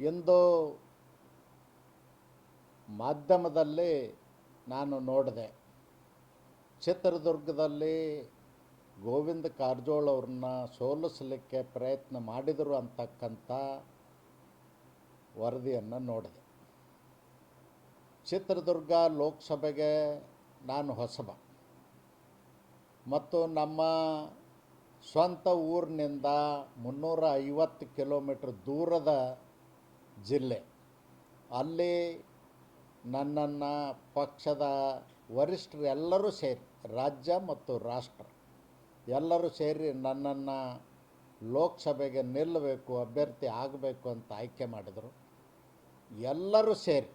ಇಂದು ಮಾಧ್ಯಮದಲ್ಲಿ ನಾನು ನೋಡಿದೆ. ಚಿತ್ರದುರ್ಗದಲ್ಲಿ ಗೋವಿಂದ ಕಾರಜೋಳ ಅವ್ರನ್ನ ಸೋಲಿಸಲಿಕ್ಕೆ ಪ್ರಯತ್ನ ಮಾಡಿದರು ಅಂತಕ್ಕಂಥ ವರದಿಯನ್ನು ನೋಡಿದೆ. ಚಿತ್ರದುರ್ಗ ಲೋಕಸಭೆಗೆ ನಾನು ಹೊಸಬ. ಮತ್ತು ನಮ್ಮ ಸ್ವಂತ ಊರಿನಿಂದ ಮುನ್ನೂರ ಐವತ್ತು ಕಿಲೋಮೀಟ್ರ್ ದೂರದ ಜಿಲ್ಲೆ. ಅಲ್ಲಿ ನನ್ನನ್ನು ಪಕ್ಷದ ವರಿಷ್ಠರು ಎಲ್ಲರೂ ಸೇರಿ, ರಾಜ್ಯ ಮತ್ತು ರಾಷ್ಟ್ರ ಎಲ್ಲರೂ ಸೇರಿ ನನ್ನನ್ನು ಲೋಕಸಭೆಗೆ ನಿಲ್ಲಬೇಕು, ಅಭ್ಯರ್ಥಿ ಆಗಬೇಕು ಅಂತ ಆಯ್ಕೆ ಮಾಡಿದರು. ಎಲ್ಲರೂ ಸೇರಿ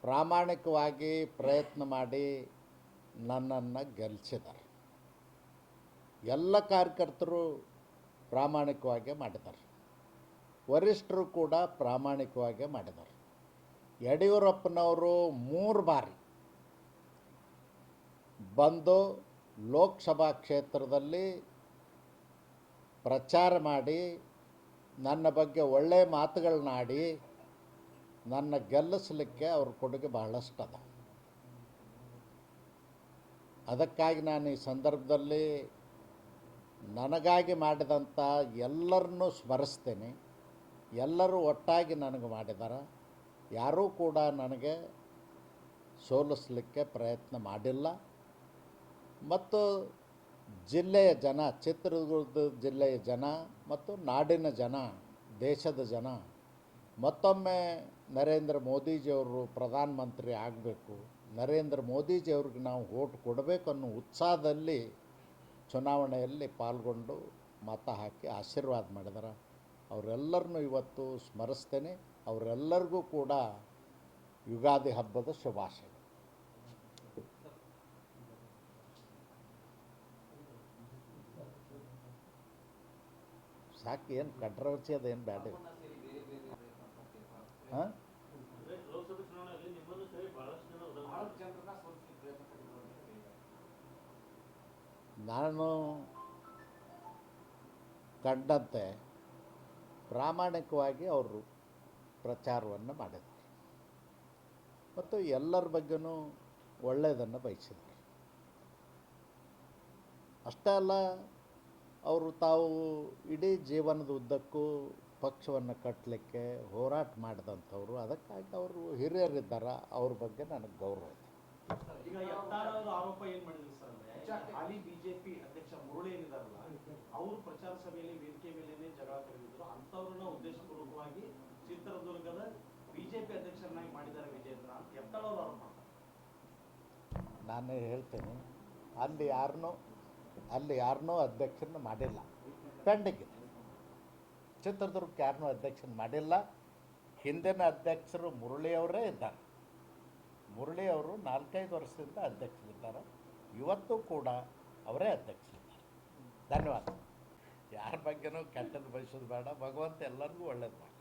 ಪ್ರಾಮಾಣಿಕವಾಗಿ ಪ್ರಯತ್ನ ಮಾಡಿ ನನ್ನನ್ನು ಗೆಲ್ಲಿಸಿದ್ದಾರೆ ಎಲ್ಲ ಕಾರ್ಯಕರ್ತರು ಪ್ರಾಮಾಣಿಕವಾಗಿ ಮಾಡಿದ್ದಾರೆ. ವರಿಷ್ಠರು ಕೂಡ ಪ್ರಾಮಾಣಿಕವಾಗಿ ಮಾಡಿದರು. ಯಡಿಯೂರಪ್ಪನವರು ಮೂರು ಬಾರಿ ಬಂದು ಲೋಕಸಭಾ ಕ್ಷೇತ್ರದಲ್ಲಿ ಪ್ರಚಾರ ಮಾಡಿ, ನನ್ನ ಬಗ್ಗೆ ಒಳ್ಳೆಯ ಮಾತುಗಳನ್ನಾಡಿ, ನನ್ನ ಗೆಲ್ಲಿಸಲಿಕ್ಕೆ ಅವ್ರ ಕೊಡುಗೆ ಬಹಳಷ್ಟು ಅದ ಅದಕ್ಕಾಗಿ ನಾನು ಈ ಸಂದರ್ಭದಲ್ಲಿ ನನಗಾಗಿ ಮಾಡಿದಂಥ ಎಲ್ಲರನ್ನೂ ಸ್ಮರಿಸ್ತೇನೆ. ಎಲ್ಲರೂ ಒಟ್ಟಾಗಿ ನನಗೆ ಮಾಡಿದ್ದಾರೆ ಯಾರೂ ಕೂಡ ನನಗೆ ಸೋಲಿಸ್ಲಿಕ್ಕೆ ಪ್ರಯತ್ನ ಮಾಡಿಲ್ಲ. ಮತ್ತು ಜಿಲ್ಲೆಯ ಜನ, ಚಿತ್ರದುರ್ಗದ ಜಿಲ್ಲೆಯ ಜನ ಮತ್ತು ನಾಡಿನ ಜನ, ದೇಶದ ಜನ, ಮತ್ತೊಮ್ಮೆ ನರೇಂದ್ರ ಮೋದಿಜಿಯವರು ಪ್ರಧಾನಮಂತ್ರಿ ಆಗಬೇಕು, ನರೇಂದ್ರ ಮೋದಿಜಿಯವ್ರಿಗೆ ನಾವು ಓಟ್ ಕೊಡಬೇಕು ಅನ್ನೋ ಉತ್ಸಾಹದಲ್ಲಿ ಚುನಾವಣೆಯಲ್ಲಿ ಪಾಲ್ಗೊಂಡು ಮತ ಹಾಕಿ ಆಶೀರ್ವಾದ ಮಾಡಿದಾರೆ. ಅವರೆಲ್ಲರನ್ನೂ ಇವತ್ತು ಸ್ಮರಿಸ್ತೇನೆ. ಅವರೆಲ್ಲರಿಗೂ ಕೂಡ ಯುಗಾದಿ ಹಬ್ಬದ ಶುಭಾಶಯ ಸಾಕು, ಏನು ಕಂಟ್ರವರ್ಸಿ ಅದೇನು ಬ್ಯಾಡ ಹಾಂ. ನಾನು ಕಂಡಂತೆ ಪ್ರಾಮಾಣಿಕವಾಗಿ ಅವರು ಪ್ರಚಾರವನ್ನು ಮಾಡಿದ್ರು. ಮತ್ತು ಎಲ್ಲರ ಬಗ್ಗೆನೂ ಒಳ್ಳೆಯದನ್ನು ಬಯಸಿದರು. ಅಷ್ಟೇ ಅಲ್ಲ, ಅವರು ತಾವು ಇಡೀ ಜೀವನದ ಉದ್ದಕ್ಕೂ ಪಕ್ಷವನ್ನು ಕಟ್ಟಲಿಕ್ಕೆ ಹೋರಾಟ ಮಾಡಿದಂಥವ್ರು. ಅದಕ್ಕಾಗಿ ಅವರು ಹಿರಿಯರಿದ್ದಾರೆ, ಅವ್ರ ಬಗ್ಗೆ ನನಗೆ ಗೌರವ ಇದೆ. ಅವರು ಪ್ರಚಾರ ಸಭೆಯಲ್ಲಿ ವೇದಿಕೆ ಮೇಲೇನೆ ಜಗಳ ತೆಗೆದಿದ್ರು ಅಂತವ್ರನ್ನ ಉದ್ದೇಶಪೂರ್ವಕವಾಗಿ ಚಿತ್ರದುರ್ಗದ ಬಿಜೆಪಿ ಅಧ್ಯಕ್ಷರನ್ನಾಗಿ ಮಾಡಿದ್ದಾರೆ ವಿಜೇಂದ್ರ ಅಂತ ಯತ್ನಾಳ್ ಅವರು ನಾನು ಹೇಳ್ತೇನೆ, ಅಲ್ಲಿ ಯಾರನ್ನೂ ಅಲ್ಲಿ ಯಾರನ್ನೂ ಅಧ್ಯಕ್ಷರನ್ನ ಮಾಡಿಲ್ಲ. ಪೆಂಡಿಂಗ್ ಇದೆ. ಚಿತ್ರದುರ್ಗಕ್ಕೆ ಯಾರನ್ನೂ ಅಧ್ಯಕ್ಷನ ಮಾಡಿಲ್ಲ. ಹಿಂದಿನ ಅಧ್ಯಕ್ಷರು ಮುರಳಿಯವರೇ ಇದ್ದಾರೆ. ಮುರಳಿಯವರು ನಾಲ್ಕೈದು ವರ್ಷದಿಂದ ಅಧ್ಯಕ್ಷರಿದ್ದಾರೆ. ಇವತ್ತು ಕೂಡ ಅವರೇ ಅಧ್ಯಕ್ಷರಿದ್ದಾರೆ. ಧನ್ಯವಾದ. ಯಾರ ಬಗ್ಗೆನೂ ಕೆಟ್ಟದ್ದು ಬಯಸೋದು ಬೇಡ. ಭಗವಂತ ಎಲ್ಲರಿಗೂ ಒಳ್ಳೇದು ಮಾಡಿ